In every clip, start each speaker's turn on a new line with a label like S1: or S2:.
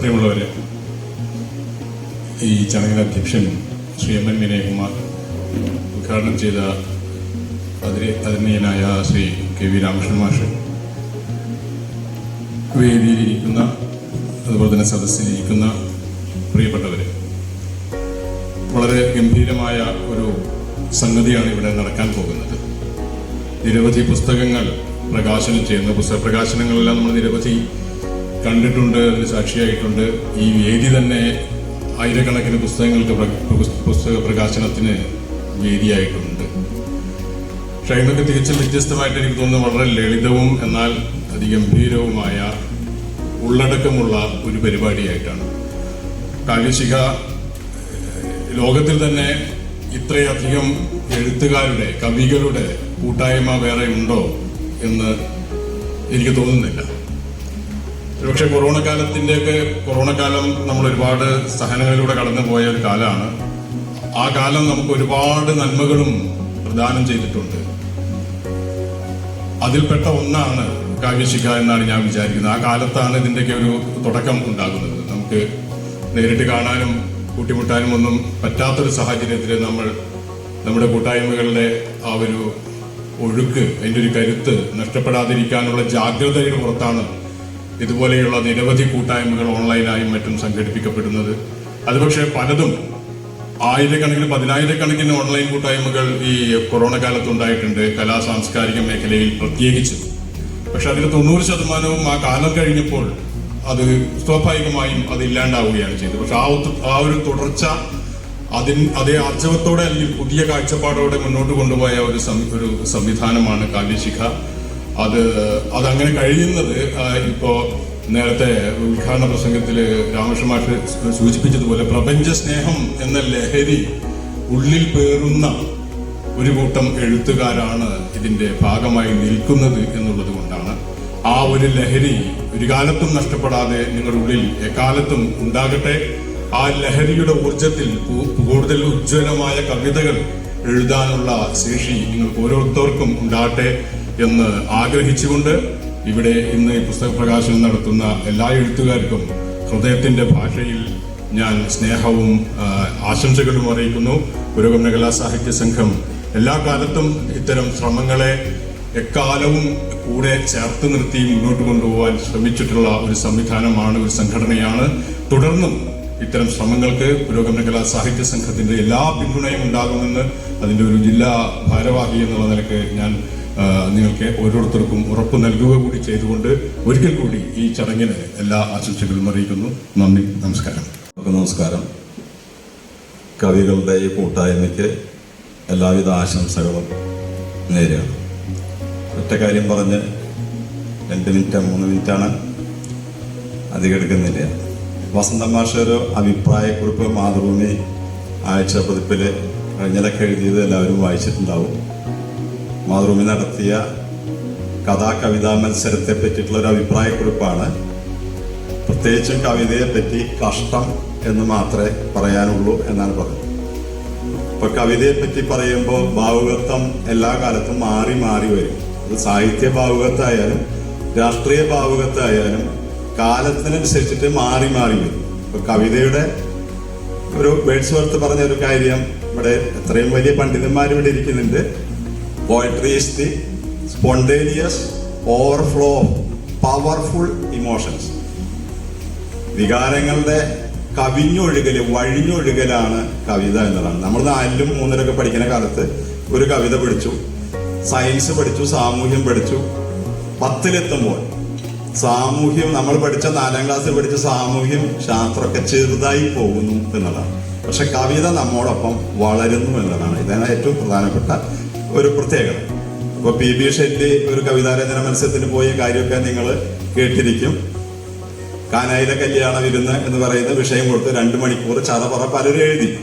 S1: പ്രിയമുള്ളവരെ ഈ ചടങ്ങിലെ അധ്യക്ഷൻ ശ്രീ എം എൻ വിനയകുമാർ ഉദ്ഘാടനം ചെയ്ത അതിരെ ആദരണീയനായ ശ്രീ കെ വി രാമകൃഷ്ണൻ മാഷ് വേദിയിലിരിക്കുന്ന അതുപോലെ തന്നെ സദസ്സിലിരിക്കുന്ന പ്രിയപ്പെട്ടവരെ വളരെ ഗംഭീരമായ ഒരു സംഗതിയാണ് ഇവിടെ നടക്കാൻ പോകുന്നത്. നിരവധി പുസ്തകങ്ങൾ പ്രകാശനം ചെയ്യുന്ന പുസ്തക പ്രകാശനങ്ങളെല്ലാം നമ്മൾ നിരവധി കണ്ടിട്ടുണ്ട് അതിന് സാക്ഷിയായിട്ടുണ്ട്. ഈ വേദി തന്നെ ആയിരക്കണക്കിന് പുസ്തകങ്ങൾക്ക് പുസ്തക പ്രകാശനത്തിന് വേദിയായിട്ടുണ്ട്. പക്ഷേ അതിനൊക്കെ തികച്ചും വ്യത്യസ്തമായിട്ട് എനിക്ക് തോന്നുന്നു വളരെ ലളിതവും എന്നാൽ അതിഗംഭീരവുമായ ഉള്ളടക്കമുള്ള ഒരു പരിപാടിയായിട്ടാണ്. കാവ്യശിഖ ലോകത്തിൽ തന്നെ ഇത്രയധികം എഴുത്തുകാരുടെ കവികളുടെ കൂട്ടായ്മ വേറെ ഉണ്ടോ എന്ന് എനിക്ക് തോന്നുന്നില്ല. പക്ഷെ കൊറോണ കാലത്തിന്റെയൊക്കെ കൊറോണ കാലം നമ്മൾ ഒരുപാട് സഹനങ്ങളിലൂടെ കടന്നുപോയ ഒരു കാലമാണ് ആ കാലം നമുക്ക് ഒരുപാട് നന്മകളും പ്രദാനം ചെയ്തിട്ടുണ്ട്. അതിൽപ്പെട്ട ഒന്നാണ് കാവ്യശിഖ എന്നാണ് ഞാൻ വിചാരിക്കുന്നത്. ആ കാലത്താണ് ഇതിന്റെയൊക്കെ ഒരു തുടക്കം ഉണ്ടാകുന്നത്. നമുക്ക് നേരിട്ട് കാണാനും കൂട്ടിമുട്ടാനും ഒന്നും പറ്റാത്തൊരു സാഹചര്യത്തിൽ നമ്മൾ നമ്മുടെ കൂട്ടായ്മകളുടെ ആ ഒരു ഒഴുക്ക് അതിന്റെ ഒരു കരുത്ത് നഷ്ടപ്പെടാതിരിക്കാനുള്ള ജാഗ്രതയുടെ പുറത്താണ് ഇതുപോലെയുള്ള നിരവധി കൂട്ടായ്മകൾ ഓൺലൈനായും മറ്റും സംഘടിപ്പിക്കപ്പെടുന്നത്. അത് പക്ഷേ പലതും ആയിരക്കണക്കിന് പതിനായിരക്കണക്കിന് ഓൺലൈൻ കൂട്ടായ്മകൾ ഈ കൊറോണ കാലത്ത് ഉണ്ടായിട്ടുണ്ട് കലാ സാംസ്കാരിക മേഖലയിൽ പ്രത്യേകിച്ച്. പക്ഷെ അതിൽ തൊണ്ണൂറ് ശതമാനവും ആ കാലം കഴിഞ്ഞപ്പോൾ അത് സ്വാഭാവികമായും അത് ഇല്ലാണ്ടാവുകയാണ് ചെയ്തത്. പക്ഷെ ആ ആ ഒരു തുടർച്ച അതിൻ അതേ ആർജവത്തോടെ അല്ലെങ്കിൽ പുതിയ കാഴ്ചപ്പാടോടെ മുന്നോട്ട് കൊണ്ടുപോയ ഒരു ഒരു സംവിധാനമാണ് കാവ്യശിഖ. അത് അതങ്ങനെ കഴിയുന്നത് ഇപ്പോൾ ഇപ്പോ നേരത്തെ ഉദ്ഘാടന പ്രസംഗത്തിൽ രാമകൃഷ്ണ മാഷ് സൂചിപ്പിച്ചതുപോലെ പ്രപഞ്ച സ്നേഹം എന്ന ലഹരി ഉള്ളിൽ പേറുന്ന ഒരു കൂട്ടം എഴുത്തുകാരാണ് ഇതിന്റെ ഭാഗമായി നിൽക്കുന്നത് എന്നുള്ളത് കൊണ്ടാണ്. ആ ഒരു ലഹരി ഒരു കാലത്തും നഷ്ടപ്പെടാതെ നിങ്ങളുടെ ഉള്ളിൽ എക്കാലത്തും ഉണ്ടാകട്ടെ. ആ ലഹരിയുടെ ഊർജത്തിൽ കൂടുതൽ ഉജ്ജ്വലമായ കവിതകൾ എഴുതാനുള്ള ശേഷി നിങ്ങൾക്ക് ഓരോരുത്തർക്കും ഉണ്ടാകട്ടെ. എന്ന് ആഗ്രഹിച്ചുകൊണ്ട് ഇവിടെ ഇന്ന് ഈ പുസ്തക പ്രകാശനം നടത്തുന്ന എല്ലാ എഴുത്തുകാർക്കും ഹൃദയത്തിന്റെ ഭാഷയിൽ ഞാൻ സ്നേഹവും ആശംസകളും അറിയിക്കുന്നു. പുരോഗമന കലാ സാഹിത്യ സംഘം എല്ലാ കാലത്തും ഇത്തരം ശ്രമങ്ങളെ എക്കാലവും കൂടെ ചേർത്ത് നിർത്തി മുന്നോട്ട് കൊണ്ടുപോകാൻ ശ്രമിച്ചിട്ടുള്ള ഒരു സംവിധാനമാണ് ഒരു സംഘടനയാണ്. തുടർന്നും ഇത്തരം ശ്രമങ്ങൾക്ക് പുരോഗമന കലാ സാഹിത്യ സംഘത്തിന്റെ എല്ലാ പിന്തുണയും ഉണ്ടാകുമെന്ന് അതിന്റെ ഒരു ജില്ലാ ഭാരവാഹി എന്നുള്ള നിലയ്ക്ക് ഞാൻ നിങ്ങൾക്ക് ഓരോരുത്തർക്കും ഉറപ്പ് നൽകുക കൂടി ചെയ്തുകൊണ്ട് ഒരിക്കൽ കൂടി ഈ ചടങ്ങിന് എല്ലാ ആശംസകളും അറിയിക്കുന്നു. നന്ദി നമസ്കാരം.
S2: നമസ്കാരം. കവികളുടെ ഈ കൂട്ടായ്മയ്ക്ക് എല്ലാവിധ ആശംസകളും നേരെയാണ് ഒറ്റ കാര്യം പറഞ്ഞ് രണ്ട് മിനിറ്റ് മൂന്ന് മിനിറ്റാണ് അധികം എടുക്കുന്നില്ല വസന്തം മാഷ ഒരു അഭിപ്രായക്കുറിപ്പ് മാതൃഭൂമി ആഴ്ച പതിപ്പിൽ കഴിഞ്ഞതൊക്കെ എഴുതിയത് എല്ലാവരും വായിച്ചിട്ടുണ്ടാവും. മാതൃഭൂമി നടത്തിയ കഥാ കവിതാ മത്സരത്തെ പറ്റിയിട്ടുള്ള ഒരു അഭിപ്രായക്കുറിപ്പാണ്. പ്രത്യേകിച്ചും കവിതയെ പറ്റി കഷ്ടം എന്ന് മാത്രമേ പറയാനുള്ളൂ എന്നാണ് പറഞ്ഞത്. ഇപ്പൊ കവിതയെ പറ്റി പറയുമ്പോൾ ഭാവുകത്വം എല്ലാ കാലത്തും മാറി മാറി വരും. അത് സാഹിത്യ ഭാവുകത്തായാലും രാഷ്ട്രീയ ഭാവുകത്തായാലും കാലത്തിനനുസരിച്ചിട്ട് മാറി മാറി വരും. ഇപ്പൊ കവിതയുടെ ഒരു വേഡ്സ് വർത്ത് പറഞ്ഞ ഒരു കാര്യം ഇവിടെ എത്രയും വലിയ പണ്ഡിതന്മാർ ഇവിടെ ഇരിക്കുന്നുണ്ട്. Poetry is the spontaneous overflow powerful emotions വികാരങ്ങളുടെ കവിഞ്ഞൊഴുകൽ വഴിഞ്ഞൊഴുകലാണ് കവിത എന്നതാണ്. നമ്മൾ നാലിലും മൂന്നിലൊക്കെ പഠിക്കുന്ന കാലത്ത് ഒരു കവിത പഠിച്ചു. സയൻസ് പഠിച്ചു സാമൂഹ്യം പഠിച്ചു. പത്തിലെത്തുമ്പോൾ സാമൂഹ്യം നമ്മൾ പഠിച്ച നാലാം ക്ലാസ്സിൽ പഠിച്ച സാമൂഹ്യം ശാസ്ത്രമൊക്കെ ചെറുതായി പോകുന്നു എന്നതാണ് പക്ഷെ കവിത നമ്മോടൊപ്പം വളരുന്നു എന്നതാണ് ഇതാണ് ഏറ്റവും പ്രധാനപ്പെട്ട ഒരു പ്രത്യേകത. അപ്പോൾ പി ബി ഷെല്ലി ഒരു കവിതാരചന മത്സരത്തിന് പോയ കാര്യമൊക്കെ നിങ്ങൾ കേട്ടിരിക്കും. കാനായിലെ കല്യാണ വിരുന്ന് എന്ന് പറയുന്ന വിഷയം കൊടുത്ത് രണ്ട് മണിക്കൂർ ചതപറ പലരും എഴുതി.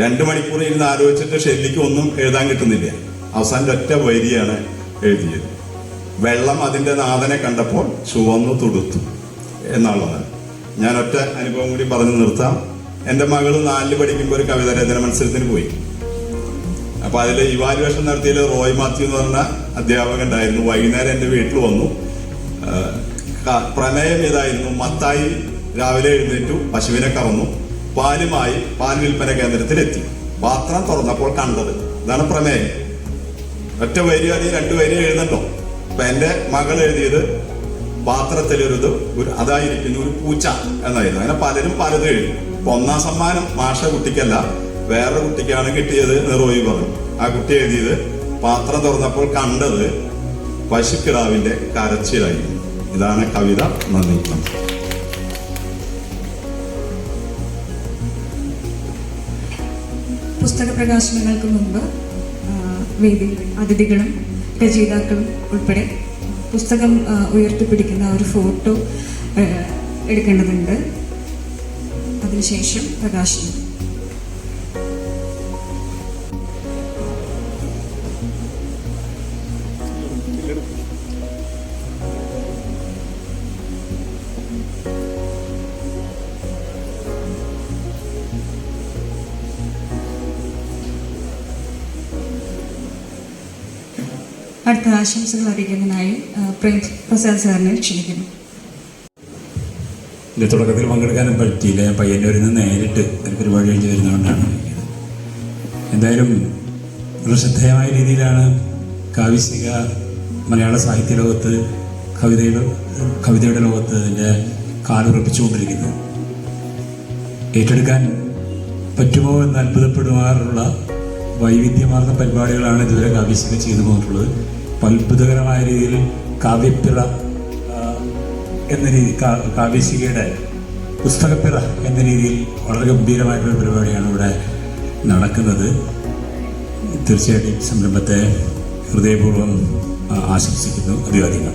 S2: രണ്ട് മണിക്കൂർ ഇരുന്ന് ആലോചിച്ചിട്ട് ഷെല്ലിക്ക് ഒന്നും എഴുതാൻ കിട്ടുന്നില്ല. അവസാനം ഒറ്റ വരിയാണ് എഴുതിയത്. വെള്ളം അതിന്റെ നാഥനെ കണ്ടപ്പോൾ ചുവന്നു തുടുത്തു എന്നുള്ളതാണ് ഞാൻ ഒറ്റ അനുഭവം കൂടി പറഞ്ഞു നിർത്താം. എന്റെ മകൾ നാലിൽ പഠിക്കുമ്പോൾ ഒരു കവിതാരചന മത്സരത്തിന് പോയി. അപ്പൊ അതിൽ ഇവാലുവേഷൻ നടത്തിയതിൽ റോയ് മാത്യു എന്ന് പറഞ്ഞ അധ്യാപകൻ ഉണ്ടായിരുന്നു. വൈകുന്നേരം എന്റെ വീട്ടിൽ വന്നു. പ്രമേയം ഏതായിരുന്നു? മത്തായി രാവിലെ എഴുന്നേറ്റു പശുവിനെ കറന്നു പാലുമായി പാൽ വിൽപ്പന കേന്ദ്രത്തിലെത്തി. പാത്രം തുറന്നപ്പോൾ കണ്ടത് ഇതാണ് പ്രമേയം. ഒറ്റ വരി അല്ലെങ്കിൽ രണ്ടു വരി എഴുതണ്ടോ അപ്പൊ എന്റെ മകൾ എഴുതിയത് പാത്രത്തിലൊരു ഒരു അതായിരിക്കുന്നു ഒരു പൂച്ച എന്നായിരുന്നു. അങ്ങനെ പലരും പലതും എഴുതി. ഒന്നാം സമ്മാനം മാഷ കുട്ടിക്കല്ല വേറെ കുട്ടിക്കാണ് കിട്ടിയത് റോയി പറഞ്ഞു. ആ കുട്ടി എഴുതിയത് പാത്രം തുറന്നപ്പോൾ കണ്ടത് പശുക്കിടാവിന്റെ കരച്ചിലായി. ഇതാണ് കവിത നന്ദി.
S3: പുസ്തക പ്രകാശനങ്ങൾക്ക് മുമ്പ് വേദി അതിഥികളും രചയിതാക്കളും ഉൾപ്പെടെ പുസ്തകം ഉയർത്തിപ്പിടിക്കുന്ന ഒരു ഫോട്ടോ എടുക്കേണ്ടതുണ്ട്. അതിനുശേഷം പ്രകാശനം. അടുത്ത ആശംസകൾ അറിയിക്കുന്നതിനായി പ്രേം പ്രസാദ് സാറിനെ ക്ഷണിക്കുന്നു.
S4: ഇതിന്റെ തുടക്കത്തിൽ പങ്കെടുക്കാനും പറ്റിയില്ല. ഞാൻ പയ്യന്നൂരിൽ നിന്ന് നേരിട്ട് ഒരു പരിപാടി കഴിഞ്ഞ് വരുന്നതുകൊണ്ടാണ് എന്തായാലും വളരെ ശ്രദ്ധേയമായ രീതിയിലാണ് കാവ്യസിക മലയാള സാഹിത്യ ലോകത്ത് കവിതയുടെ കവിതയുടെ ലോകത്ത് അതിന്റെ കാലുറപ്പിച്ചുകൊണ്ടിരിക്കുന്നത് ഏറ്റെടുക്കാൻ പറ്റുമോ എന്ന് അത്ഭുതപ്പെടുമാറുള്ള വൈവിധ്യമാർന്ന പരിപാടികളാണ് ഇതുവരെ കാവ്യസിക ചെയ്തു പോന്നിട്ടുള്ളത് അത്ഭുതകരമായ രീതിയിൽ കാവ്യപ്പിറ എന്ന രീതി കാവ്യശികയുടെ പുസ്തകപ്പിറ എന്ന രീതിയിൽ വളരെ ഗംഭീരമായിട്ടുള്ള പരിപാടിയാണ് ഇവിടെ നടക്കുന്നത്. തീർച്ചയായിട്ടും സംരംഭത്തെ ഹൃദയപൂർവം ആശംസിക്കുന്നു. അധികാരികൾ